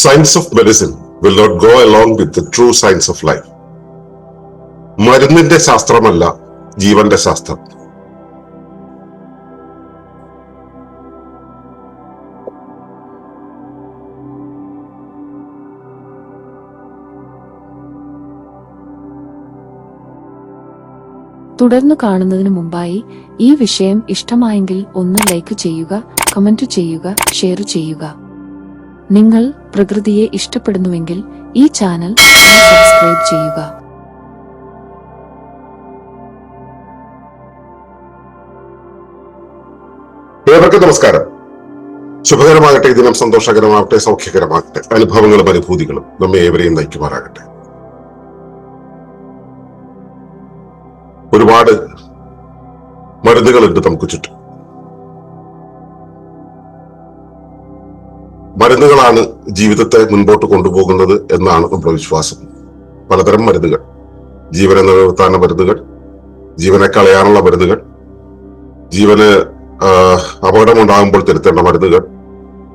Science of medicine will not go along with true science of life. മരുന്നിന്റെ ശാസ്ത്രമല്ല ജീവന്റെ ശാസ്ത്രം തുടർന്ന് കാണുന്നതിന് മുമ്പായി ഈ വിഷയം ഇഷ്ടമായെങ്കിൽ ഒന്ന് ലൈക്ക് ചെയ്യുക കമന്റ് ചെയ്യുക ഷെയർ ചെയ്യുക നിങ്ങൾ പ്രകൃതിയെ ഇഷ്ടപ്പെടുന്നുവെങ്കിൽ ഈ ചാനൽ സബ്സ്ക്രൈബ് ചെയ്യുക. നമസ്കാരം. ശുഭകരമാകട്ടെ ദിനം സന്തോഷകരമാകട്ടെ സൗഖ്യകരമാകട്ടെ അനുഭവങ്ങളും അനുഭൂതികളും നമ്മെ ഏവരെയും നയിക്കുമാറാകട്ടെ. ഒരുപാട് മരുന്നുകളുണ്ട് നമുക്ക് ചുറ്റും. മരുന്നുകളാണ് ജീവിതത്തെ മുൻപോട്ട് കൊണ്ടുപോകുന്നത് എന്നാണ് നമ്മുടെ വിശ്വാസം. പലതരം മരുന്നുകൾ. ജീവനെ നിലനിർത്താനുള്ള മരുന്നുകൾ ജീവനെ കളയാനുള്ള മരുന്നുകൾ ജീവന് അപകടം ഉണ്ടാകുമ്പോൾ തിരുത്തേണ്ട മരുന്നുകൾ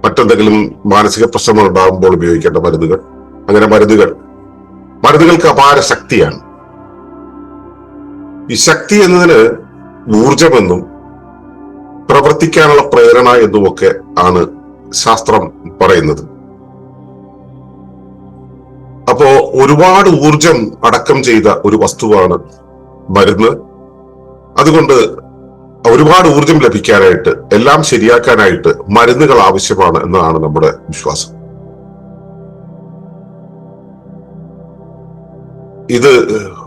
മറ്റെന്തെങ്കിലും മാനസിക പ്രശ്നങ്ങൾ ഉണ്ടാകുമ്പോൾ ഉപയോഗിക്കേണ്ട മരുന്നുകൾ അങ്ങനെ മരുന്നുകൾ. മരുന്നുകൾക്ക് അപാര ശക്തിയാണ്. ഈ ശക്തി എന്നതിന് ഊർജമെന്നും പ്രവർത്തിക്കാനുള്ള പ്രേരണ എന്നുമൊക്കെ ആണ് ശാസ്ത്രം പറയുന്നത്. അപ്പോ ഒരുപാട് ഊർജം അടക്കം ചെയ്ത ഒരു വസ്തുവാണ് മരുന്ന്. അതുകൊണ്ട് ഒരുപാട് ഊർജം ലഭിക്കാനായിട്ട് എല്ലാം ശരിയാക്കാനായിട്ട് മരുന്നുകൾ ആവശ്യമാണ് എന്നതാണ് നമ്മുടെ വിശ്വാസം. ഇത്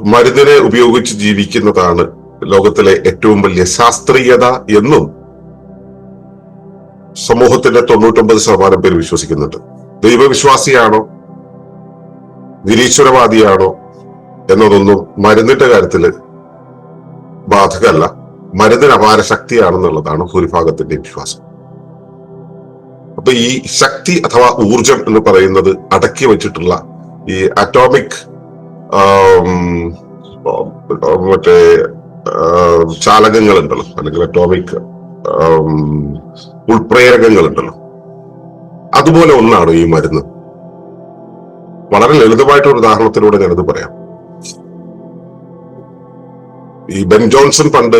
മരുന്നിനെ ഉപയോഗിച്ച് ജീവിക്കുന്നതാണ് ലോകത്തിലെ ഏറ്റവും വലിയ ശാസ്ത്രീയത എന്നും സമൂഹത്തിന്റെ തൊണ്ണൂറ്റൊമ്പത് ശതമാനം പേര് വിശ്വസിക്കുന്നുണ്ട്. ദൈവവിശ്വാസിയാണോ? നിരീശ്വരവാദിയാണോ? എന്നതൊന്നും മരുന്നിന്റെ കാര്യത്തിൽ ബാധകമല്ല. മരുന്നിന് അപാര ശക്തിയാണെന്നുള്ളതാണ് ഭൂരിഭാഗത്തിന്റെ വിശ്വാസം. അപ്പൊ ഈ ശക്തി അഥവാ ഊർജം എന്ന് പറയുന്നത് അടക്കി വെച്ചിട്ടുള്ള ഈ അറ്റോമിക് മറ്റേ ചാലകങ്ങൾ ഉണ്ടല്ലോ അല്ലെങ്കിൽ അറ്റോമിക് ഉൾപ്രേരകങ്ങൾ ഉണ്ടല്ലോ അതുപോലെ ഒന്നാണ് ഈ മരുന്ന്. വളരെ ലളിതമായിട്ടൊരു ഉദാഹരണത്തിലൂടെ ഞാനത് പറയാം. ഈ ബെൻ ജോൺസൺ പണ്ട്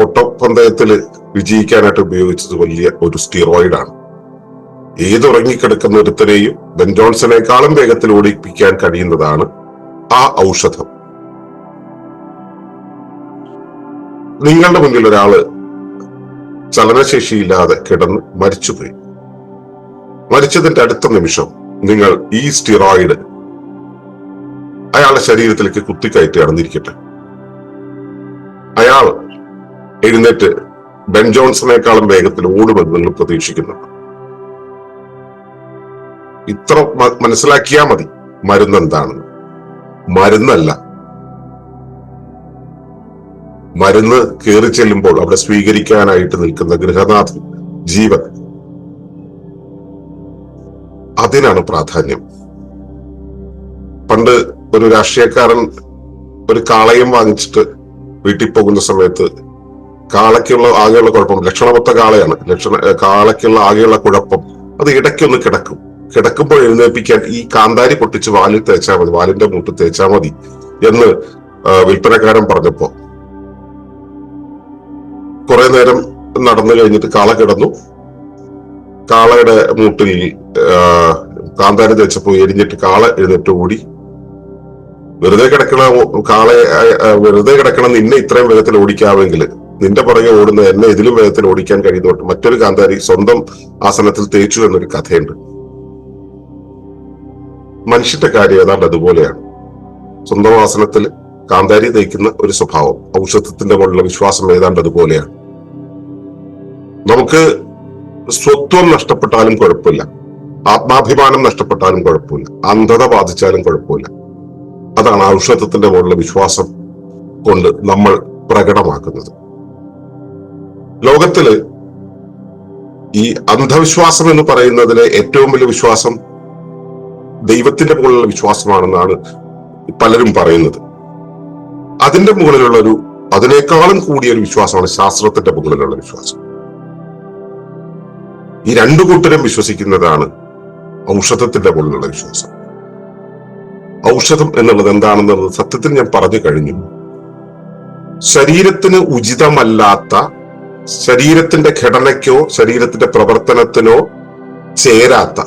ഓട്ടപ്പന്തയത്തിൽ വിജയിക്കാനായിട്ട് ഉപയോഗിച്ചത് വലിയ ഒരു സ്റ്റിറോയിഡ് ആണ് ഏത് ഉറങ്ങിക്കിടക്കുന്ന ഒരുത്തരെയും ബെൻ ജോൺസണേക്കാളും വേഗത്തിൽ ഓടിപ്പിക്കാൻ കഴിയുന്നതാണ് ആ ഔഷധം. നിങ്ങളുടെ മുന്നിൽ ഒരാൾ ചലനശേഷിയില്ലാതെ കിടന്ന് മരിച്ചുപോയി. മരിച്ചതിന്റെ അടുത്ത നിമിഷം നിങ്ങൾ ഈ സ്റ്റിറോയിഡ് അയാളുടെ ശരീരത്തിലേക്ക് കുത്തിക്കയറ്റി അടന്നിരിക്കട്ടെ. അയാൾ എഴുന്നേറ്റ് ബെൻ ജോൺസണേക്കാളും വേഗത്തിൽ ഓടുമെന്ന് നിങ്ങൾ പ്രതീക്ഷിക്കുന്നുണ്ട് ഇത്ര മനസ്സിലാക്കിയാൽ മതി മരുന്ന് എന്താണെന്ന്. മരുന്നല്ല മരുന്ന് കയറി ചെല്ലുമ്പോൾ അവിടെ സ്വീകരിക്കാനായിട്ട് നിൽക്കുന്ന ഗൃഹനാഥൻ ജീവൻ. അതിനാണ് പ്രാധാന്യം. പണ്ട് ഒരു രാഷ്ട്രീയക്കാരൻ ഒരു കാളയും വാങ്ങിച്ചിട്ട് വീട്ടിൽ പോകുന്ന സമയത്ത് കാളയ്ക്കുള്ള ആകെയുള്ള കുഴപ്പം ലക്ഷണമൊത്ത കാളയാണ്. ലക്ഷണ കാളയ്ക്കുള്ള ആകെയുള്ള കുഴപ്പം അത് ഇടയ്ക്കൊന്ന് കിടക്കും. കിടക്കുമ്പോൾ എഴുന്നേൽപ്പിക്കാൻ ഈ കാന്താരി പൊട്ടിച്ച് വാലിൽ തേച്ചാൽ മതി വാലിന്റെ മൂട്ട് തേച്ചാൽ മതി എന്ന് വിൽപ്പനക്കാരൻ പറഞ്ഞപ്പോ കുറെ നേരം നടന്നു കഴിഞ്ഞിട്ട് കാള കിടന്നു. കാളയുടെ മൂട്ടിൽ കാന്താരി തേച്ചപ്പോ എരിഞ്ഞിട്ട് കാള എഴുന്നേറ്റ് ഓടി. വെറുതെ കിടക്കണ കാളെ വെറുതെ കിടക്കണ നിന്നെ ഇത്രയും വേഗത്തിൽ ഓടിക്കാമെങ്കിൽ നിന്റെ പുറകെ ഓടുന്ന എന്നെ ഇതിലും വേഗത്തിൽ ഓടിക്കാൻ കഴിയുന്നോട്ട് മറ്റൊരു കാന്താരി സ്വന്തം ആസനത്തിൽ തേച്ചു എന്നൊരു കഥയുണ്ട്. മനുഷ്യന്റെ കാര്യം ഏതാണ്ട് അതുപോലെയാണ്. സ്വന്തം ആസനത്തിൽ കാന്താരി തയ്ക്കുന്ന ഒരു സ്വഭാവം. ഔഷധത്തിന്റെ മുകളിലുള്ള വിശ്വാസം ഏതാണ്ട് അതുപോലെയാണ്. നമുക്ക് സ്വത്വം നഷ്ടപ്പെട്ടാലും കുഴപ്പമില്ല. ആത്മാഭിമാനം നഷ്ടപ്പെട്ടാലും കുഴപ്പമില്ല. അന്ധത ബാധിച്ചാലും കുഴപ്പമില്ല. അതാണ് ഔഷധത്തിന്റെ മുകളിലുള്ള വിശ്വാസം കൊണ്ട് നമ്മൾ പ്രകടമാക്കുന്നത്. ലോകത്തിൽ ഈ അന്ധവിശ്വാസം എന്ന് പറയുന്നതിലെ ഏറ്റവും വലിയ വിശ്വാസം ദൈവത്തിന്റെ മുകളിലുള്ള വിശ്വാസമാണെന്നാണ് പലരും പറയുന്നത്. അതിന്റെ മുകളിലുള്ള ഒരു അതിനേക്കാളും കൂടിയ ഒരു വിശ്വാസമാണ് ശാസ്ത്രത്തിന്റെ മുകളിലുള്ള വിശ്വാസം. ഈ രണ്ടു കൂട്ടരും വിശ്വസിക്കുന്നതാണ് ഔഷധത്തിന്റെ മുകളിലുള്ള വിശ്വാസം. ഔഷധം എന്നുള്ളത് എന്താണെന്നുള്ളത് സത്യത്തിൽ ഞാൻ പറഞ്ഞു കഴിഞ്ഞു. ശരീരത്തിന് ഉചിതമല്ലാത്ത ശരീരത്തിന്റെ ഘടനയ്ക്കോ ശരീരത്തിന്റെ പ്രവർത്തനത്തിനോ ചേരാത്ത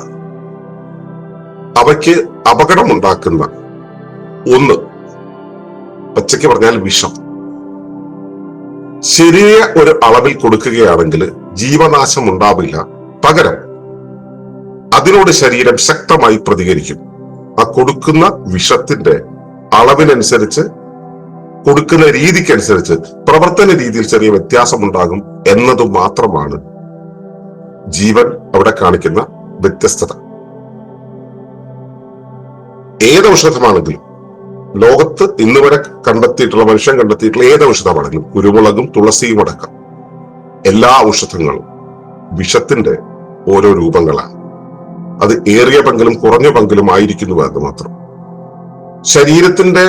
അവയ്ക്ക് അപകടമുണ്ടാക്കുന്ന ഒന്ന് പച്ചയ്ക്ക് പറഞ്ഞാൽ വിഷം. ശരിയ ഒരു അളവിൽ കൊടുക്കുകയാണെങ്കിൽ ജീവനാശം ഉണ്ടാവില്ല. പകരം അതിനോട് ശരീരം ശക്തമായി പ്രതികരിക്കും. ആ കൊടുക്കുന്ന വിഷത്തിന്റെ അളവിനനുസരിച്ച് കൊടുക്കുന്ന രീതിക്കനുസരിച്ച് പ്രവർത്തന രീതിയിൽ ചെറിയ വ്യത്യാസം ഉണ്ടാകും എന്നത് മാത്രമാണ് ജീവൻ അവിടെ കാണിക്കുന്ന വ്യത്യസ്തത. ഏത് ഔഷധമാണെങ്കിലും ലോകത്ത് ഇന്ന് വരെ കണ്ടെത്തിയിട്ടുള്ള മനുഷ്യൻ കണ്ടെത്തിയിട്ടുള്ള ഏത് ഔഷധമാണെങ്കിലും കുരുമുളകും തുളസിയും അടക്കം എല്ലാ ഔഷധങ്ങളും വിഷത്തിന്റെ ഓരോ രൂപങ്ങളാണ്. അത് ഏറിയ പങ്കിലും കുറഞ്ഞ പങ്കിലും ആയിരിക്കുന്നു എന്ന് മാത്രം. ശരീരത്തിന്റെ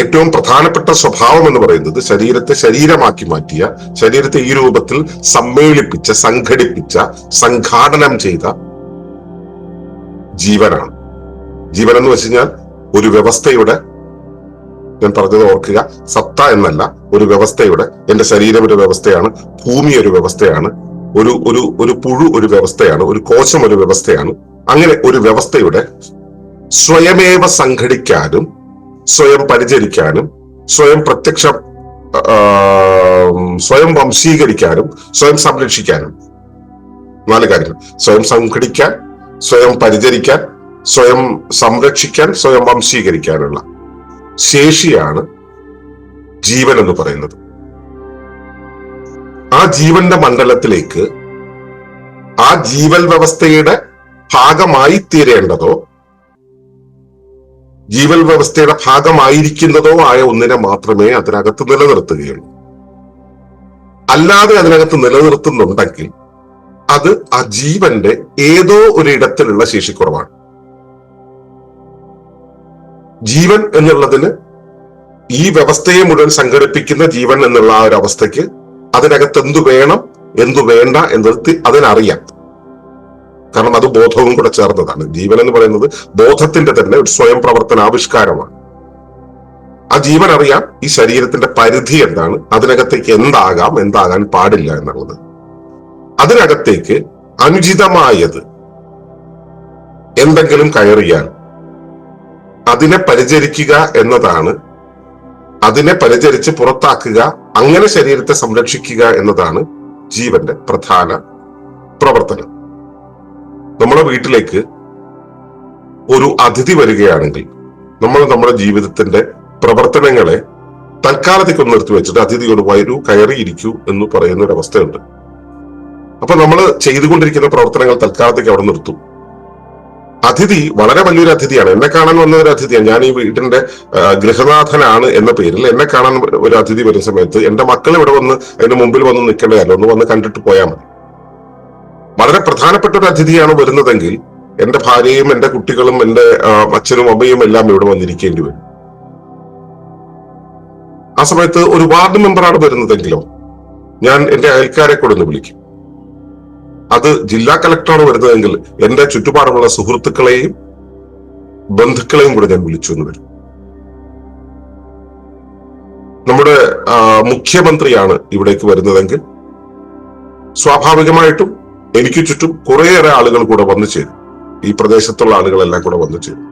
ഏറ്റവും പ്രധാനപ്പെട്ട സ്വഭാവം എന്ന് പറയുന്നത് ശരീരത്തെ ശരീരമാക്കി മാറ്റിയ ശരീരത്തെ ഈ രൂപത്തിൽ സമ്മേളിപ്പിച്ച സംഘടിപ്പിച്ച സംഘാടനം ചെയ്ത ജീവനാണ്. ജീവൻ എന്ന് വെച്ച് കഴിഞ്ഞാൽ ഒരു വ്യവസ്ഥയുടെ ഞാൻ പറഞ്ഞത് ഓർക്കുക സത്ത എന്നല്ല ഒരു വ്യവസ്ഥയുടെ എന്റെ ശരീരം ഒരു വ്യവസ്ഥയാണ് ഭൂമി ഒരു വ്യവസ്ഥയാണ് ഒരു ഒരു ഒരു പുഴു ഒരു വ്യവസ്ഥയാണ് ഒരു കോശം ഒരു വ്യവസ്ഥയാണ്. അങ്ങനെ ഒരു വ്യവസ്ഥയുടെ സ്വയമേവ സംഘടിക്കാനും സ്വയം പരിചരിക്കാനും സ്വയം പ്രത്യക്ഷ സ്വയം വംശീകരിക്കാനും സ്വയം സംരക്ഷിക്കാനും. നാല് കാര്യങ്ങൾ. സ്വയം സംഘടിക്കാൻ സ്വയം പരിചരിക്കാൻ സ്വയം സംരക്ഷിക്കാൻ സ്വയം വംശീകരിക്കാനുള്ള ശേഷിയാണ് ജീവൻ എന്ന് പറയുന്നത്. ആ ജീവന്റെ മണ്ഡലത്തിലേക്ക് ആ ജീവൽ വ്യവസ്ഥയുടെ ഭാഗമായി തീരേണ്ടതോ ജീവൽ വ്യവസ്ഥയുടെ ഭാഗമായിരിക്കുന്നതോ ആയ ഒന്നിനെ മാത്രമേ അതിനകത്ത് നിലനിർത്തുകയുള്ളൂ. അല്ലാതെ അതിനകത്ത് നിലനിർത്തുന്നുണ്ടെങ്കിൽ അത് ആ ജീവന്റെ ഏതോ ഒരു ഇടത്തിലുള്ള ശേഷിക്കുറവാണ്. ജീവൻ എന്നുള്ളതിന് ഈ വ്യവസ്ഥയെ മുഴുവൻ സംഘടിപ്പിക്കുന്ന ജീവൻ എന്നുള്ള ആ ഒരു അവസ്ഥയ്ക്ക് അതിനകത്ത് എന്തു വേണം എന്തു വേണ്ട എന്നത് അതിനറിയാം. കാരണം അത് ബോധവും കൂടെ ചേർന്നതാണ്. ജീവൻ എന്ന് പറയുന്നത് ബോധത്തിന്റെ തന്നെ ഒരു സ്വയം പ്രവർത്തന ആവിഷ്കാരമാണ്. ആ ജീവൻ അറിയാം ഈ ശരീരത്തിന്റെ പരിധി എന്താണ് അതിനകത്തേക്ക് എന്താകാം എന്താകാൻ പാടില്ല എന്നുള്ളത്. അതിനകത്തേക്ക് അനുചിതമായത് എന്തെങ്കിലും കയറിയാൽ അതിനെ പരിചരിക്കുക എന്നതാണ്. അതിനെ പരിചരിച്ച് പുറത്താക്കുക അങ്ങനെ ശരീരത്തെ സംരക്ഷിക്കുക എന്നതാണ് ജീവന്റെ പ്രധാന പ്രവർത്തനം. നമ്മുടെ വീട്ടിലേക്ക് ഒരു അതിഥി വരികയാണെങ്കിൽ നമ്മൾ നമ്മുടെ ജീവിതത്തിന്റെ പ്രവർത്തനങ്ങളെ തൽക്കാലത്തേക്ക് നിർത്തി വെച്ചിട്ട് അതിഥിയോട് വരൂ കയറിയിരിക്കൂ എന്ന് പറയുന്ന ഒരു അവസ്ഥയുണ്ട്. അപ്പൊ നമ്മൾ ചെയ്തുകൊണ്ടിരിക്കുന്ന പ്രവർത്തനങ്ങൾ തൽക്കാലത്തേക്ക് അവിടെ നിർത്തും. അതിഥി വളരെ വലിയൊരു അതിഥിയാണ്. എന്നെ കാണാൻ വന്ന ഒരു അതിഥിയാണ്. ഞാൻ ഈ വീടിന്റെ ഗൃഹനാഥനാണ് എന്ന പേരിൽ എന്നെ കാണാൻ ഒരു അതിഥി വരുന്ന സമയത്ത് എന്റെ മക്കൾ ഇവിടെ വന്ന് അതിന്റെ മുമ്പിൽ വന്ന് നിൽക്കേണ്ടതല്ല. ഒന്ന് വന്ന് കണ്ടിട്ട് പോയാൽ മതി. വളരെ പ്രധാനപ്പെട്ട ഒരു അതിഥിയാണ് വരുന്നതെങ്കിൽ എന്റെ ഭാര്യയും എന്റെ കുട്ടികളും എന്റെ അച്ഛനും അമ്മയും എല്ലാം ഇവിടെ വന്നിരിക്കേണ്ടി വരും. ആ സമയത്ത് ഒരു വാർഡ് മെമ്പറാണ് വരുന്നതെങ്കിലോ ഞാൻ എന്റെ അയൽക്കാരെ കൂടെ ഒന്ന് വിളിക്കും. അത് ജില്ലാ കളക്ടറാണ് വരുന്നതെങ്കിൽ എന്റെ ചുറ്റുപാടുമുള്ള സുഹൃത്തുക്കളെയും ബന്ധുക്കളെയും കൂടെ ഞാൻ വിളിച്ചു എന്ന് വരും. നമ്മുടെ മുഖ്യമന്ത്രിയാണ് ഇവിടേക്ക് വരുന്നതെങ്കിൽ സ്വാഭാവികമായിട്ടും എനിക്ക് ചുറ്റും കുറേയേറെ ആളുകൾ കൂടെ വന്നു ചേരും. ഈ പ്രദേശത്തുള്ള ആളുകളെല്ലാം കൂടെ വന്നു ചേരും.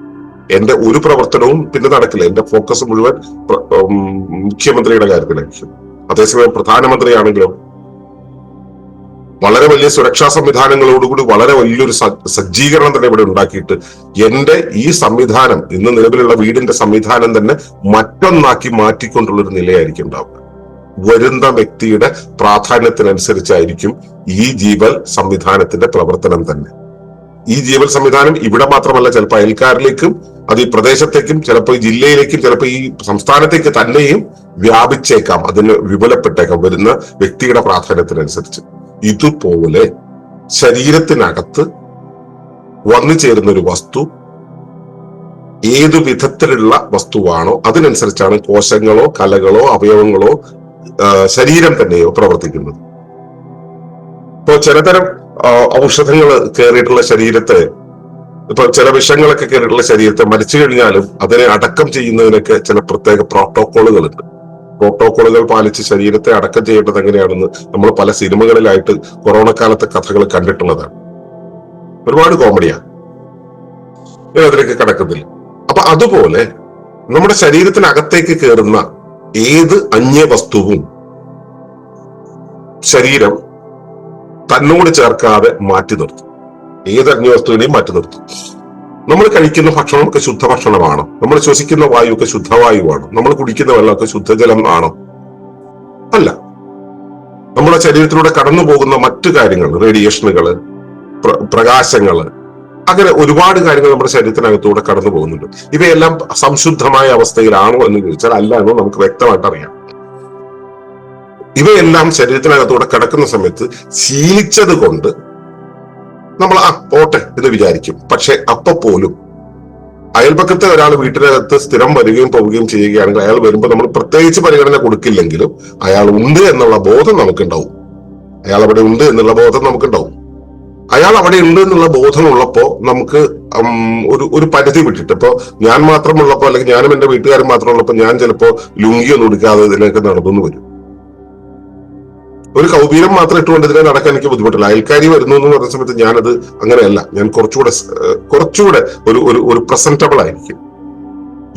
എന്റെ ഒരു പ്രവർത്തനവും പിന്നെ നടക്കില്ല. എന്റെ ഫോക്കസ് മുഴുവൻ മുഖ്യമന്ത്രിയുടെ കാര്യത്തിലായിരിക്കും. അതേസമയം പ്രധാനമന്ത്രിയാണെങ്കിലോ വളരെ വലിയ സുരക്ഷാ സംവിധാനങ്ങളോടുകൂടി വളരെ വലിയൊരു സജ്ജീകരണം തന്നെ ഇവിടെ ഉണ്ടാക്കിയിട്ട് എന്റെ ഈ സംവിധാനം ഇന്ന് നിലവിലുള്ള വീടിന്റെ സംവിധാനം തന്നെ മറ്റൊന്നാക്കി മാറ്റിക്കൊണ്ടുള്ള ഒരു നിലയായിരിക്കും ഉണ്ടാവുക. വരുന്ന വ്യക്തിയുടെ പ്രാധാന്യത്തിനനുസരിച്ചായിരിക്കും ഈ ജീവൽ സംവിധാനത്തിന്റെ പ്രവർത്തനം തന്നെ. ഈ ജീവൽ സംവിധാനം ഇവിടെ മാത്രമല്ല ചിലപ്പോൾ അയൽക്കാരിലേക്കും അത് ഈ പ്രദേശത്തേക്കും ചിലപ്പോൾ ഈ ജില്ലയിലേക്കും ചിലപ്പോൾ ഈ സംസ്ഥാനത്തേക്ക് തന്നെയും വ്യാപിച്ചേക്കാം അതിന് വിപുലപ്പെട്ടേക്കാം വരുന്ന വ്യക്തിയുടെ പ്രാധാന്യത്തിനനുസരിച്ച്. ഇതുപോലെ ശരീരത്തിനകത്ത് വന്നു ചേരുന്ന ഒരു വസ്തു ഏതു വിധത്തിലുള്ള വസ്തുവാണോ അതിനനുസരിച്ചാണ് കോശങ്ങളോ കലകളോ അവയവങ്ങളോ ശരീരം തന്നെയോ പ്രവർത്തിക്കുന്നത്. ഇപ്പോ ചിലതരം ഔഷധങ്ങൾ കയറിയിട്ടുള്ള ശരീരത്തെ ഇപ്പൊ ചില വിഷങ്ങളൊക്കെ കയറിയിട്ടുള്ള ശരീരത്തെ മരിച്ചു കഴിഞ്ഞാലും അതിനെ അടക്കം ചെയ്യുന്നതിനൊക്കെ ചില പ്രത്യേക പ്രോട്ടോകോളുകളുണ്ട് പ്രോട്ടോകോളുകൾ പാലിച്ച് ശരീരത്തെ അടക്കം ചെയ്യേണ്ടത് എങ്ങനെയാണെന്ന് നമ്മൾ പല സിനിമകളിലായിട്ട് കൊറോണ കാലത്തെ കഥകൾ കണ്ടിട്ടുള്ളതാണ്. ഒരുപാട് കോമഡിയാ. ഞാൻ അതിലേക്ക് കടക്കുന്നില്ല. അപ്പൊ അതുപോലെ നമ്മുടെ ശരീരത്തിനകത്തേക്ക് കയറുന്ന ഏത് അന്യ വസ്തുവും ശരീരം തന്നോട് ചേർക്കാതെ മാറ്റി നിർത്തും. ഏത് അന്യ വസ്തുവിനെയും മാറ്റി നിർത്തും. നമ്മൾ കഴിക്കുന്ന ഭക്ഷണമൊക്കെ ശുദ്ധഭക്ഷണമാണോ. നമ്മൾ ശ്വസിക്കുന്ന വായുവൊക്കെ ശുദ്ധവായുവാണോ. നമ്മൾ കുടിക്കുന്ന വെള്ളമൊക്കെ ശുദ്ധജലം ആണോ. അല്ല. നമ്മുടെ ശരീരത്തിലൂടെ കടന്നു പോകുന്ന മറ്റു കാര്യങ്ങൾ റേഡിയേഷനുകൾ പ്ര- പ്രകാശങ്ങൾ അങ്ങനെ ഒരുപാട് കാര്യങ്ങൾ നമ്മുടെ ശരീരത്തിനകത്തൂടെ കടന്നു പോകുന്നുണ്ട്. ഇവയെല്ലാം സംശുദ്ധമായ അവസ്ഥയിലാണോ എന്ന് ചോദിച്ചാൽ അല്ല എന്ന് നമുക്ക് വ്യക്തമായിട്ട് അറിയാം. ഇവയെല്ലാം ശരീരത്തിനകത്തൂടെ കിടക്കുന്ന സമയത്ത് ശീലിച്ചത് കൊണ്ട് നമ്മൾ ആ പോട്ടെ എന്ന് വിചാരിക്കും. പക്ഷെ അപ്പൊ പോലും അയൽപക്കത്തെ ഒരാൾ വീട്ടിനകത്ത് സ്ഥിരം വരികയും പോവുകയും ചെയ്യുകയാണെങ്കിൽ അയാൾ വരുമ്പോൾ നമ്മൾ പ്രത്യേകിച്ച് പരിഗണന കൊടുക്കില്ലെങ്കിലും അയാൾ ഉണ്ട് എന്നുള്ള ബോധം നമുക്കുണ്ടാവും. അയാൾ അവിടെ ഉണ്ട് എന്നുള്ള ബോധം നമുക്കുണ്ടാവും. അയാൾ അവിടെ ഉണ്ട് എന്നുള്ള ബോധമുള്ളപ്പോൾ നമുക്ക് ഒരു ഒരു പരിധി വിട്ടിട്ട് ഇപ്പോ ഞാൻ മാത്രമുള്ളപ്പോ അല്ലെങ്കിൽ ഞാനും എന്റെ വീട്ടുകാരും മാത്രമുള്ളപ്പോ ഞാൻ ചിലപ്പോൾ ചിലപ്പോ ലുങ്കിയൊന്നും എടുക്കാതെ ഇതിലേക്ക് നടന്നു വരും. ഒരു കൗബീരം മാത്രം ഇട്ടുകൊണ്ട് ഇതിനെ നടക്കാൻ എനിക്ക് ബുദ്ധിമുട്ടില്ല. അയൽക്കാരി വരുന്നു എന്ന് പറഞ്ഞ സമയത്ത് ഞാനത് അങ്ങനെയല്ല. ഞാൻ കുറച്ചുകൂടെ കുറച്ചുകൂടെ ഒരു ഒരു ഒരു പ്രസന്റബിൾ ആയിരിക്കും.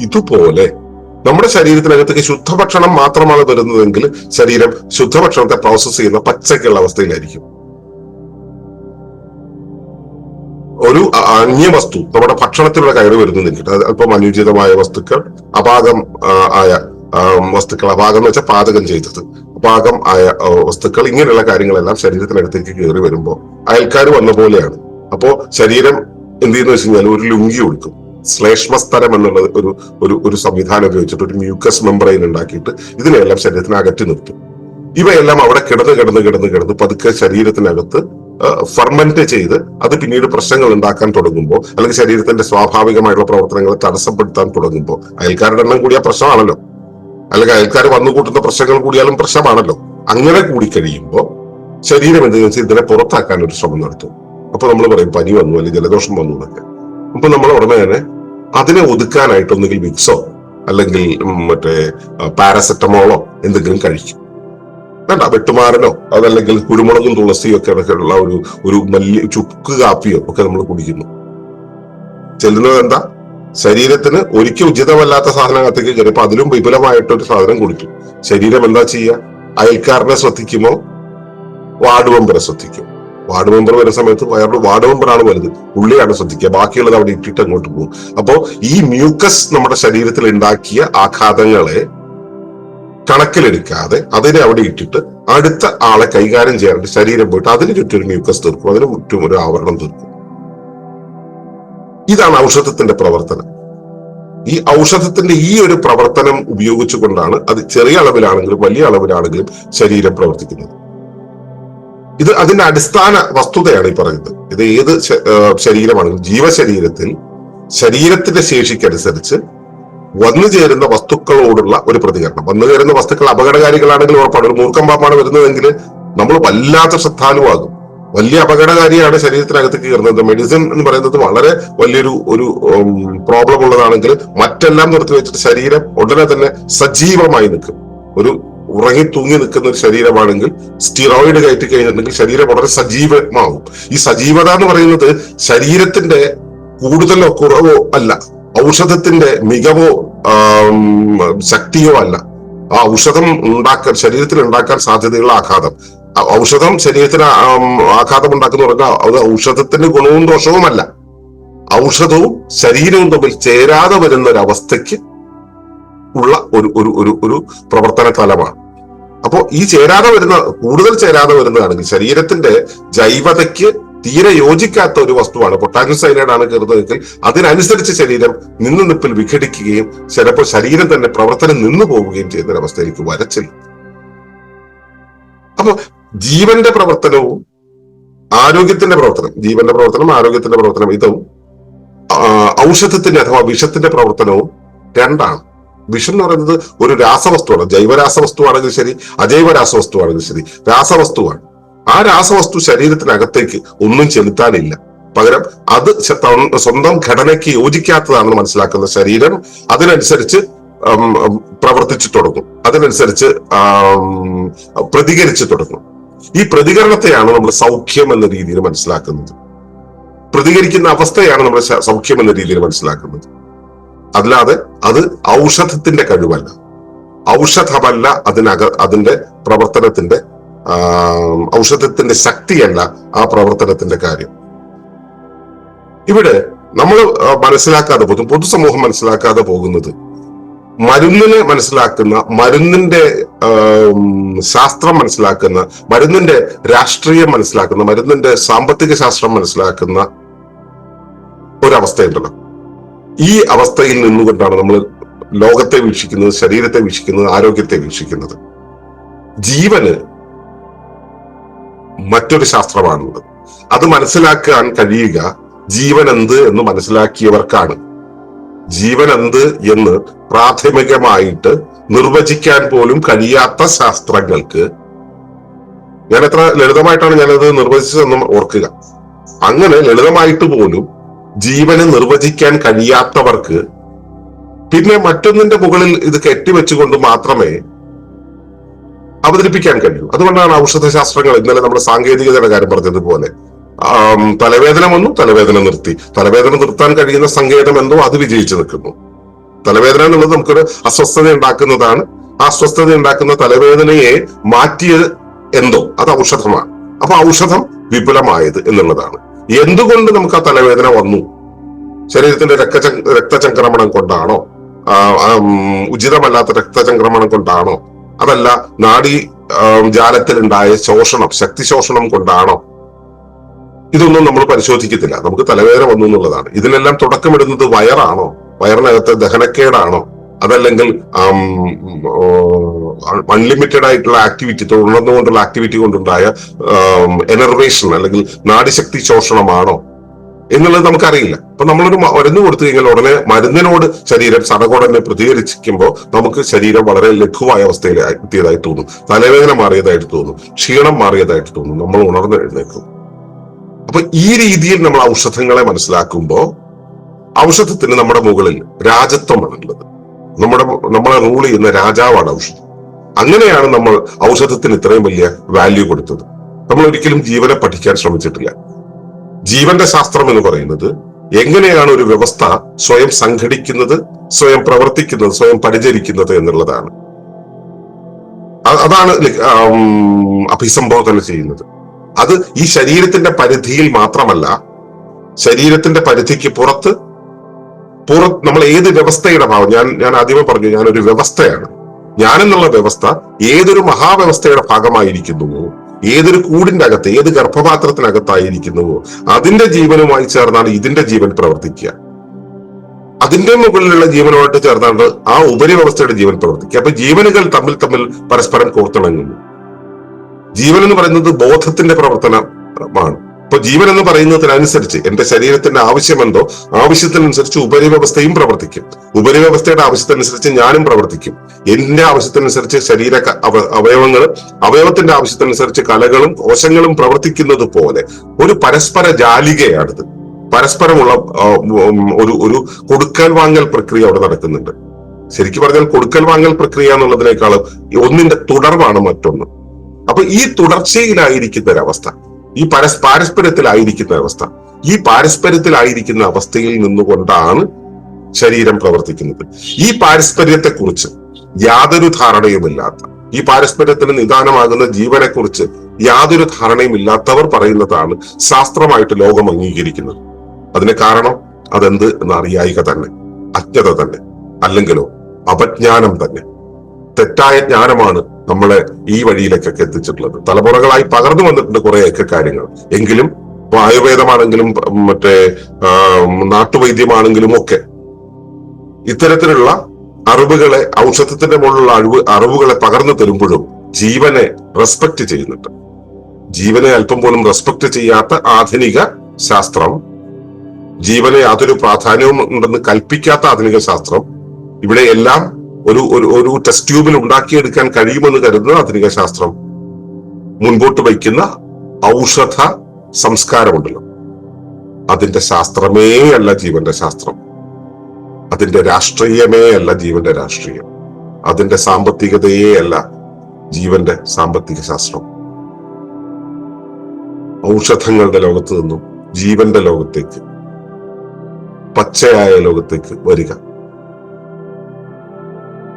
ഇതുപോലെ നമ്മുടെ ശരീരത്തിനകത്തേക്ക് ശുദ്ധഭക്ഷണം മാത്രമാണ് വരുന്നതെങ്കിൽ ശരീരം ശുദ്ധഭക്ഷണത്തെ പ്രോസസ് ചെയ്യുന്ന പച്ചക്കുള്ള അവസ്ഥയിലായിരിക്കും. ഒരു അന്യ വസ്തു നമ്മുടെ ഭക്ഷണത്തിലൂടെ കയറി വരുന്നുണ്ടെങ്കിൽ അല്പം അനുചിതമായ വസ്തുക്കൾ അപാകം ആയ വസ്തുക്കൾ അപാകം എന്ന് വെച്ചാൽ പാചകം ചെയ്തത്. അപാകം ആയ വസ്തുക്കൾ ഇങ്ങനെയുള്ള കാര്യങ്ങളെല്ലാം ശരീരത്തിനകത്തേക്ക് കയറി വരുമ്പോൾ അയൽക്കാർ വന്ന പോലെയാണ്. അപ്പോ ശരീരം എന്ത് ചെയ്യുന്ന വെച്ച് കഴിഞ്ഞാൽ ഒരു ലുങ്കി ഒടുക്കും ശ്ലേഷ്മസ്തരം എന്നുള്ള ഒരു ഒരു ഒരു സംവിധാനം ഉപയോഗിച്ചിട്ട് ഒരു മ്യൂക്കസ് മെമ്പറൈൻ ഉണ്ടാക്കിയിട്ട് ഇതിനെയെല്ലാം ശരീരത്തിന് അകറ്റി നിർത്തും. ഇവയെല്ലാം അവിടെ കിടന്ന് കിടന്ന് കിടന്ന് കിടന്ന് പതുക്കെ ശരീരത്തിനകത്ത് ഫർമെന്റ് ചെയ്ത് അത് പിന്നീട് പ്രശ്നങ്ങൾ ഉണ്ടാക്കാൻ തുടങ്ങുമ്പോൾ അല്ലെങ്കിൽ ശരീരത്തിന്റെ സ്വാഭാവികമായിട്ടുള്ള പ്രവർത്തനങ്ങളെ തടസ്സപ്പെടുത്താൻ തുടങ്ങുമ്പോൾ അയൽക്കാരുടെ എണ്ണം കൂടിയ പ്രശ്നമാണല്ലോ. അല്ലെങ്കിൽ അയൽക്കാർ വന്നു കൂട്ടുന്ന പ്രശ്നങ്ങൾ കൂടിയാലും പ്രശ്നമാണല്ലോ. അങ്ങനെ കൂടി കഴിയുമ്പോൾ ശരീരം എന്ത് ചെയ്യുന്നത് ഇതിനെ പുറത്താക്കാൻ ഒരു ശ്രമം നടത്തും. അപ്പൊ നമ്മൾ പറയും പനി വന്നു അല്ലെങ്കിൽ ജലദോഷം വന്നു എന്നൊക്കെ. അപ്പൊ നമ്മൾ ഉടനെ തന്നെ അതിനെ ഒതുക്കാനായിട്ട് ഒന്നുകിൽ വിക്സോ അല്ലെങ്കിൽ മറ്റേ പാരസെറ്റമോളോ എന്തെങ്കിലും കഴിക്കും. വേണ്ട വെട്ടുമാരനോ അതല്ലെങ്കിൽ കുരുമുളകും തുളസിയോ ഒക്കെ ഉള്ള ഒരു ഒരു വലിയ ചുക്ക് കാപ്പിയോ ഒക്കെ നമ്മൾ കുടിക്കുന്നു. ചെല്ലുന്നത് എന്താ? ശരീരത്തിന് ഒരിക്കലും ഉചിതമല്ലാത്ത സാധനം കത്തിക്ക്. കയറിയപ്പോ അതിലും വിപുലമായിട്ടൊരു സാധനം കുടിക്കും. ശരീരം എന്താ ചെയ്യുക അയൽക്കാരനെ ശ്രദ്ധിക്കുമോ? വാർഡ് മെമ്പറെ ശ്രദ്ധിക്കും. വാർഡ് മെമ്പർ വരുന്ന സമയത്ത് അയാളുടെ വാർഡ് മെമ്പറാണ് വലുത്. ഉള്ളിയാണ് ശ്രദ്ധിക്കുക. ബാക്കിയുള്ളത് അവിടെ ഇട്ടിട്ട് അങ്ങോട്ട് പോകും. അപ്പോ ഈ മ്യൂക്കസ് നമ്മുടെ ശരീരത്തിൽ ഉണ്ടാക്കിയ ആഘാതങ്ങളെ കണക്കിലെടുക്കാതെ അതിനെ അവിടെ ഇട്ടിട്ട് അടുത്ത ആളെ കൈകാര്യം ചെയ്യാനായിട്ട് ശരീരം പോയിട്ട് അതിന് ചുറ്റും ഒരു മ്യൂക്കസ് തീർക്കും. അതിന് ചുറ്റും ഒരു ആവരണം തീർക്കും. ഇതാണ് ഔഷധത്തിന്റെ പ്രവർത്തനം. ഈ ഔഷധത്തിന്റെ ഈ ഒരു പ്രവർത്തനം ഉപയോഗിച്ചുകൊണ്ടാണ് അത് ചെറിയ അളവിലാണെങ്കിലും വലിയ അളവിലാണെങ്കിലും ശരീരം പ്രവർത്തിക്കുന്നത്. ഇത് അതിന്റെ അടിസ്ഥാന വസ്തുതയാണ് ഈ പറയുന്നത്. ഇത് ഏത് ശരീരമാണെങ്കിലും ജീവശരീരത്തിൽ ശരീരത്തിന്റെ ശേഷിക്കനുസരിച്ച് വന്നു ചേരുന്ന വസ്തുക്കളോടുള്ള ഒരു പ്രതികരണം. വന്നു ചേരുന്ന വസ്തുക്കൾ അപകടകാരികളാണെങ്കിൽ ഉറപ്പാണ്. ഒരു മൂർഖം പാപ്പാണ് വരുന്നതെങ്കിൽ നമ്മൾ വല്ലാത്ത ശ്രദ്ധാലുവാകും. വലിയ അപകടകാരിയാണ് ശരീരത്തിനകത്ത് കയറുന്നത്. മെഡിസിൻ എന്ന് പറയുന്നത് വളരെ വലിയൊരു ഒരു പ്രോബ്ലം ഉള്ളതാണെങ്കിൽ മറ്റെല്ലാം നിർത്തി വെച്ചിട്ട് ശരീരം ഉടനെ തന്നെ സജീവമായി നിൽക്കും. ഒരു ഉറങ്ങി തൂങ്ങി നിൽക്കുന്ന ഒരു ശരീരമാണെങ്കിൽ സ്റ്റിറോയിഡ് കയറ്റി കഴിഞ്ഞിട്ടുണ്ടെങ്കിൽ ശരീരം വളരെ സജീവമാവും. ഈ സജീവത എന്ന് പറയുന്നത് ശരീരത്തിന്റെ കൂടുതലോ കുറവോ അല്ല ഔഷധത്തിന്റെ മികവോ ശക്തിയോ അല്ല. ആ ഔഷധം ഉണ്ടാക്കാൻ ശരീരത്തിൽ ഉണ്ടാക്കാൻ സാധ്യതയുള്ള ആഘാതം. ഔഷധം ശരീരത്തിന് ആം, ആഘാതം ഉണ്ടാക്കുന്ന പറഞ്ഞാൽ അത് ഔഷധത്തിന്റെ ഗുണവും ദോഷവുമല്ല. ഔഷധവും ശരീരവും തമ്മിൽ ചേരാതെ വരുന്ന ഒരു അവസ്ഥയ്ക്ക് ഉള്ള ഒരു ഒരു ഒരു ഒരു പ്രവർത്തന തലമാണ് അപ്പോൾ ഈ ചേരാതെ വരുന്ന കൂടുതൽ ചേരാതെ വരുന്നതാണെങ്കിൽ ശരീരത്തിന്റെ ജൈവതയ്ക്ക് തീരെ യോജിക്കാത്ത ഒരു വസ്തുവാണ് പൊട്ടാസ്യം സൈനൈഡ് ആണ് കയറുന്നതെങ്കിൽ അതിനനുസരിച്ച് ശരീരം നിന്ന് നിപ്പിൽ വിഘടിക്കുകയും ചിലപ്പോൾ ശരീരം തന്നെ പ്രവർത്തനം നിന്നു പോവുകയും ചെയ്യുന്ന ഒരു അവസ്ഥയിലേക്ക് വരച്ചില്ല. അപ്പൊ ജീവന്റെ പ്രവർത്തനവും ആരോഗ്യത്തിന്റെ പ്രവർത്തനം ജീവന്റെ പ്രവർത്തനം ആരോഗ്യത്തിന്റെ പ്രവർത്തനം ഇതും ഔഷധത്തിന്റെ അഥവാ വിഷത്തിന്റെ പ്രവർത്തനവും രണ്ടാണ്. വിഷം എന്ന് പറയുന്നത് ഒരു രാസവസ്തുവാണ്. ജൈവ രാസവസ്തുവാണെങ്കിൽ ശരി അജൈവ രാസവസ്തുവാണെങ്കിൽ ശരി രാസവസ്തുവാണ്. ആ രാസവസ്തു ശരീരത്തിനകത്തേക്ക് ഒന്നും ചെലുത്താനില്ല. പകരം അത് സ്വന്തം ഘടനയ്ക്ക് യോജിക്കാത്തതാണെന്ന് മനസ്സിലാക്കുന്ന ശരീരം അതിനനുസരിച്ച് പ്രവർത്തിച്ചു തുടങ്ങും. അതിനനുസരിച്ച് പ്രതികരിച്ചു തുടങ്ങും. ഈ പ്രതികരണത്തെയാണ് നമ്മൾ സൗഖ്യം എന്ന രീതിയിൽ മനസ്സിലാക്കുന്നത്. പ്രതികരിക്കുന്ന അവസ്ഥയാണ് നമ്മൾ സൗഖ്യം എന്ന രീതിയിൽ മനസ്സിലാക്കുന്നത്. അല്ലാതെ അത് ഔഷധത്തിന്റെ കഴിവല്ല. ഔഷധമല്ല അതിനക അതിന്റെ പ്രവർത്തനത്തിന്റെ ഔഷധത്തിന്റെ ശക്തിയല്ല ആ പ്രവർത്തനത്തിന്റെ കാര്യം. ഇവിടെ നമ്മൾ മനസ്സിലാക്കാതെ പോകും പൊതുസമൂഹം മനസ്സിലാക്കാതെ പോകുന്നത് മരുന്നിനെ മനസ്സിലാക്കുന്ന മരുന്നിന്റെ ശാസ്ത്രം മനസ്സിലാക്കുന്ന മരുന്നിന്റെ രാഷ്ട്രീയം മനസ്സിലാക്കുന്ന മരുന്നിന്റെ സാമ്പത്തിക ശാസ്ത്രം മനസ്സിലാക്കുന്ന ഒരവസ്ഥയുണ്ടല്ലോ. ഈ അവസ്ഥയിൽ നിന്നുകൊണ്ടാണ് നമ്മൾ ലോകത്തെ വീക്ഷിക്കുന്നത് ശരീരത്തെ വീക്ഷിക്കുന്നത് ആരോഗ്യത്തെ വീക്ഷിക്കുന്നത്. ജീവന് മറ്റൊരു ശാസ്ത്രമാണുള്ളത്. അത് മനസ്സിലാക്കാൻ കഴിയുക ജീവൻ എന്ത് എന്ന് മനസ്സിലാക്കിയവർക്കാണ്. ജീവൻ എന്ത് എന്ന് പ്രാഥമികമായിട്ട് നിർവചിക്കാൻ പോലും കഴിയാത്ത ശാസ്ത്രങ്ങൾക്ക് ഞാൻ എത്ര ലളിതമായിട്ടാണ് ഞാനത് നിർവചിച്ചതെന്ന് ഓർക്കുക. അങ്ങനെ ലളിതമായിട്ട് പോലും ജീവന് നിർവചിക്കാൻ കഴിയാത്തവർക്ക് പിന്നെ മറ്റൊന്നിന്റെ മുകളിൽ ഇത് കെട്ടിവെച്ചുകൊണ്ട് മാത്രമേ അവതരിപ്പിക്കാൻ കഴിയൂ. അതുകൊണ്ടാണ് ഔഷധശാസ്ത്രങ്ങൾ ഇന്നലെ നമ്മുടെ സാങ്കേതികതയുടെ കാര്യം പറഞ്ഞതുപോലെ. തലവേദന വന്നു തലവേദന നിർത്തി. തലവേദന നിർത്താൻ കഴിയുന്ന സങ്കേതം എന്തോ അത് വിജയിച്ചു നിൽക്കുന്നു. തലവേദന എന്നുള്ളത് നമുക്കൊരു അസ്വസ്ഥത ഉണ്ടാക്കുന്നതാണ്. ആ അസ്വസ്ഥത ഉണ്ടാക്കുന്ന തലവേദനയെ മാറ്റിയത് എന്തോ? അത് ഔഷധമാണ്. അപ്പൊ ഔഷധം വിപുലമായത് എന്നുള്ളതാണ്. എന്തുകൊണ്ട് നമുക്ക് ആ തലവേദന വന്നു? ശരീരത്തിന്റെ രക്തച രക്തചംക്രമണം കൊണ്ടാണോ? ഉചിതമല്ലാത്ത രക്തചംക്രമണം കൊണ്ടാണോ? അതല്ല നാഡി ജാലത്തിലുണ്ടായ ശോഷണം ശക്തി ശോഷണം കൊണ്ടാണോ? ഇതൊന്നും നമ്മൾ പരിശോധിക്കത്തില്ല. നമുക്ക് തലവേദന വന്നു എന്നുള്ളതാണ്. ഇതിനെല്ലാം തുടക്കമിടുന്നത് വയറാണോ? വയറിനകത്ത് ദഹനക്കേടാണോ? അതല്ലെങ്കിൽ അൺലിമിറ്റഡ് ആയിട്ടുള്ള ആക്ടിവിറ്റി തുടർന്നുകൊണ്ടുള്ള ആക്ടിവിറ്റി കൊണ്ടുണ്ടായ എനർവേഷൻ അല്ലെങ്കിൽ നാടിശക്തി ശോഷണമാണോ? എന്നുള്ളത് നമുക്കറിയില്ല. അപ്പൊ നമ്മളൊരു മരുന്ന് കൊടുത്തു കഴിഞ്ഞാൽ ഉടനെ മരുന്നിനോട് ശരീരം സടകോടനെ പ്രതികരിക്കുമ്പോൾ നമുക്ക് ശരീരം വളരെ ലഘുവായ അവസ്ഥയിൽ എത്തിയതായി തോന്നും. തലവേദന മാറിയതായിട്ട് തോന്നും. ക്ഷീണം മാറിയതായിട്ട് തോന്നും. നമ്മൾ ഉണർന്നു എഴുന്നേക്കും അപ്പൊ ഈ രീതിയിൽ നമ്മൾ ഔഷധങ്ങളെ മനസ്സിലാക്കുമ്പോൾ ഔഷധത്തിന് നമ്മുടെ മുകളിൽ രാജത്വമാണ് ഉള്ളത് നമ്മുടെ നമ്മളെ റൂൾ ചെയ്യുന്ന രാജാവാണ് ഔഷധം. അങ്ങനെയാണ് നമ്മൾ ഔഷധത്തിന് ഇത്രയും വലിയ വാല്യൂ കൊടുത്തത്. നമ്മൾ ഒരിക്കലും ജീവനെ പഠിക്കാൻ ശ്രമിച്ചിട്ടില്ല. ജീവന്റെ ശാസ്ത്രം എന്ന് പറയുന്നത് എങ്ങനെയാണ് ഒരു വ്യവസ്ഥ സ്വയം സംഘടിക്കുന്നത് സ്വയം പ്രവർത്തിക്കുന്നത് സ്വയം പരിചരിക്കുന്നത് എന്നുള്ളതാണ്. അതാണ് അഭിസംബോധന ചെയ്യുന്നത്. അത് ഈ ശരീരത്തിന്റെ പരിധിയിൽ മാത്രമല്ല ശരീരത്തിന്റെ പരിധിക്ക് പുറത്ത് പുറ നമ്മൾ ഏത് വ്യവസ്ഥയുടെ ഭാഗം ഞാൻ ഞാൻ ആദ്യമേ പറഞ്ഞു ഞാനൊരു വ്യവസ്ഥയാണ്. ഞാനെന്നുള്ള വ്യവസ്ഥ ഏതൊരു മഹാവ്യവസ്ഥയുടെ ഭാഗമായിരിക്കുന്നുവോ ഏതൊരു കൂടിന്റെ അകത്ത് ഏത് ഗർഭപാത്രത്തിനകത്തായിരിക്കുന്നുവോ അതിന്റെ ജീവനുമായി ചേർന്നാണ് ഇതിന്റെ ജീവൻ പ്രവർത്തിക്കുക. അതിന്റെ മുകളിലുള്ള ജീവനുമായിട്ട് ചേർന്നാണ് ആ ഉപരിവ്യവസ്ഥയുടെ ജീവൻ പ്രവർത്തിക്കുക. അപ്പൊ ജീവനുകൾ തമ്മിൽ തമ്മിൽ പരസ്പരം കോർത്തിണങ്ങുന്നു. ജീവൻ എന്ന് പറയുന്നത് ബോധത്തിന്റെ പ്രവർത്തനമാണ്. ഇപ്പൊ ജീവൻ എന്ന് പറയുന്നതിനനുസരിച്ച് എന്റെ ശരീരത്തിന്റെ ആവശ്യമെന്തോ ആവശ്യത്തിനനുസരിച്ച് ഉപരിവ്യവസ്ഥയും പ്രവർത്തിക്കും. ഉപരിവ്യവസ്ഥയുടെ ആവശ്യത്തിനനുസരിച്ച് ഞാനും പ്രവർത്തിക്കും. എന്റെ ആവശ്യത്തിനനുസരിച്ച് ശരീര അവയവങ്ങൾ അവയവത്തിന്റെ ആവശ്യത്തിനനുസരിച്ച് കലകളും കോശങ്ങളും പ്രവർത്തിക്കുന്നത് പോലെ ഒരു പരസ്പര ജാലികയാണിത്. പരസ്പരമുള്ള ഒരു ഒരു കൊടുക്കൽ വാങ്ങൽ പ്രക്രിയ അവിടെ നടക്കുന്നുണ്ട്. ശരിക്കും പറഞ്ഞാൽ കൊടുക്കൽ വാങ്ങൽ പ്രക്രിയ എന്നുള്ളതിനേക്കാളും ഒന്നിന്റെ തുടർവാണ് മറ്റൊന്ന്. അപ്പൊ ഈ തുടർച്ചയിലായിരിക്കുന്ന ഒരവസ്ഥ ഈ പരസ് പാരസ്പര്യത്തിലായിരിക്കുന്ന അവസ്ഥ ഈ പാരസ്പര്യത്തിലായിരിക്കുന്ന അവസ്ഥയിൽ നിന്നുകൊണ്ടാണ് ശരീരം പ്രവർത്തിക്കുന്നത്. ഈ പാരസ്പര്യത്തെ കുറിച്ച് യാതൊരു ധാരണയുമില്ലാത്ത ഈ പാരസ്പര്യത്തിന് നിദാനമാകുന്ന ജീവനെക്കുറിച്ച് യാതൊരു ധാരണയും ഇല്ലാത്തവർ പറയുന്നതാണ് ശാസ്ത്രമായിട്ട് ലോകം അംഗീകരിക്കുന്നത്. അതിന് കാരണം അതെന്ത് എന്ന് അറിയായിക തന്നെ അജ്ഞത തന്നെ അല്ലെങ്കിലോ അപജ്ഞാനം തന്നെ. തെറ്റായ ജ്ഞാനമാണ് നമ്മളെ ഈ വഴിയിലേക്കൊക്കെ എത്തിച്ചിട്ടുള്ളത്. തലമുറകളായി പകർന്നു വന്നിട്ടുണ്ട് കുറെയൊക്കെ കാര്യങ്ങൾ. എങ്കിലും ഇപ്പൊ ആയുർവേദമാണെങ്കിലും മറ്റേ നാട്ടുവൈദ്യമാണെങ്കിലും ഒക്കെ ഇത്തരത്തിലുള്ള അറിവുകളെ ഔഷധത്തിന്റെ മുകളിലുള്ള അറിവ് അറിവുകളെ പകർന്നു തരുമ്പോഴും ജീവനെ റെസ്പെക്ട് ചെയ്യുന്നുണ്ട്. ജീവനെ അല്പം പോലും റെസ്പെക്ട് ചെയ്യാത്ത ആധുനിക ശാസ്ത്രം ജീവനെ യാതൊരു പ്രാധാന്യവും ഉണ്ടെന്ന് കൽപ്പിക്കാത്ത ആധുനിക ശാസ്ത്രം ഇവിടെ എല്ലാം ഒരു ഒരു ഒരു ടെസ്റ്റ് ട്യൂബിൽ ഉണ്ടാക്കിയെടുക്കാൻ കഴിയുമെന്ന് കരുതുന്ന ആധുനിക ശാസ്ത്രം മുൻപോട്ട് വയ്ക്കുന്ന ഔഷധ സംസ്കാരമുണ്ടല്ലോ. അതിന്റെ ശാസ്ത്രമേ അല്ല ജീവന്റെ ശാസ്ത്രം. അതിന്റെ രാഷ്ട്രീയമേ അല്ല ജീവന്റെ രാഷ്ട്രീയം. അതിന്റെ സാമ്പത്തികതയേ അല്ല ജീവന്റെ സാമ്പത്തിക ശാസ്ത്രം. ഔഷധങ്ങളുടെ ലോകത്ത് നിന്നും ജീവന്റെ ലോകത്തേക്ക് പച്ചയായ ലോകത്തേക്ക് വരിക.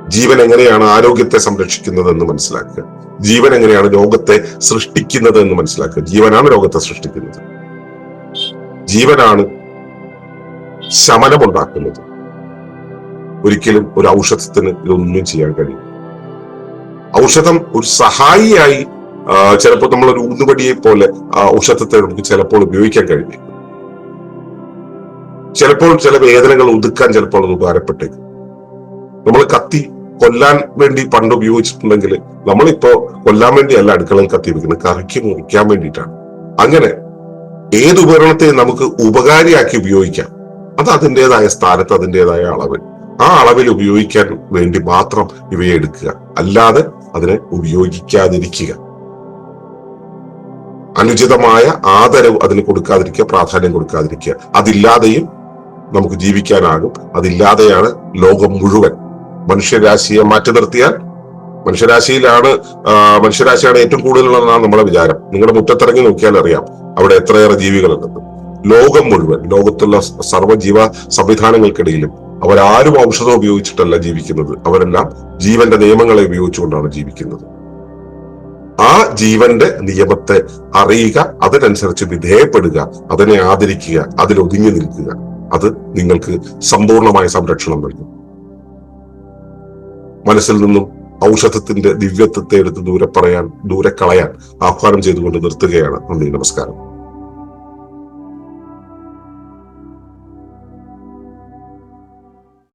ജീവൻ എങ്ങനെയാണ് ആരോഗ്യത്തെ സംരക്ഷിക്കുന്നത് എന്ന് മനസ്സിലാക്കുക. ജീവൻ എങ്ങനെയാണ് രോഗത്തെ സൃഷ്ടിക്കുന്നത് എന്ന് മനസ്സിലാക്കുക. ജീവനാണ് രോഗത്തെ സൃഷ്ടിക്കുന്നത്. ജീവനാണ് ശമനമുണ്ടാക്കുന്നത്. ഒരിക്കലും ഒരു ഔഷധത്തിന് ഇതൊന്നും ചെയ്യാൻ കഴിയും ഔഷധം ഒരു സഹായിയായി ചിലപ്പോൾ നമ്മൾ ഒരു ഊന്നുപടിയെ പോലെ ഔഷധത്തെ നമുക്ക് ചിലപ്പോൾ ഉപയോഗിക്കാൻ കഴിഞ്ഞേക്കും ചിലപ്പോൾ ചില വേദനകൾ ഒതുക്കാൻ ചിലപ്പോൾ അത് ഉപകാരപ്പെട്ടേക്കും. നമ്മൾ കത്തി കൊല്ലാൻ വേണ്ടി പണ്ട് ഉപയോഗിച്ചിട്ടുണ്ടെങ്കിൽ നമ്മളിപ്പോ കൊല്ലാൻ വേണ്ടിയല്ല അടുക്കളയിൽ കത്തി വെക്കുന്നത് കറിക്ക് മുറിക്കാൻ വേണ്ടിയിട്ടാണ്. അങ്ങനെ ഏത് ഉപകരണത്തെയും നമുക്ക് ഉപകാരിയാക്കി ഉപയോഗിക്കാം. അത് അതിന്റെതായ സ്ഥാനത്ത് അതിന്റെതായ അളവിൽ. ആ അളവിൽ ഉപയോഗിക്കാൻ വേണ്ടി മാത്രം ഇവയെ എടുക്കുക. അല്ലാതെ അതിനെ ഉപയോഗിക്കാതിരിക്കുക. അനുചിതമായ ആദരവ് അതിന് കൊടുക്കാതിരിക്കുക പ്രാധാന്യം കൊടുക്കാതിരിക്കുക. അതില്ലാതെയും നമുക്ക് ജീവിക്കാനാകും. അതില്ലാതെയാണ് ലോകം മുഴുവൻ മനുഷ്യരാശിയെ മാറ്റി നിർത്തിയാൽ മനുഷ്യരാശിയിലാണ് മനുഷ്യരാശിയാണ് ഏറ്റവും കൂടുതലുള്ളതെന്നാണ് നമ്മുടെ വിചാരം. നിങ്ങളുടെ മുറ്റത്തിറങ്ങി നോക്കിയാൽ അറിയാം അവിടെ എത്രയേറെ ജീവികളുണ്ടെന്ന് ലോകം മുഴുവൻ ലോകത്തുള്ള സർവജീവ സംവിധാനങ്ങൾക്കിടയിലും അവരാരും ഔഷധം ഉപയോഗിച്ചിട്ടല്ല ജീവിക്കുന്നത്. അവരെല്ലാം ജീവന്റെ നിയമങ്ങളെ ഉപയോഗിച്ചുകൊണ്ടാണ് ജീവിക്കുന്നത്. ആ ജീവന്റെ നിയമത്തെ അറിയുക അതിനനുസരിച്ച് വിധേയപ്പെടുക അതിനെ ആദരിക്കുക അതിൽ ഒതുങ്ങി നിൽക്കുക. അത് നിങ്ങൾക്ക് സമ്പൂർണമായ സംരക്ഷണം നൽകും. മനസ്സിൽ നിന്നും ഔഷധത്തിന്റെ ദിവ്യത്വത്തെ എടുത്ത് ദൂരെ പറയാൻ ദൂരെ കളയാൻ ആഹ്വാനം ചെയ്തുകൊണ്ട് നിർത്തുകയാണ്. നന്ദി നമസ്കാരം.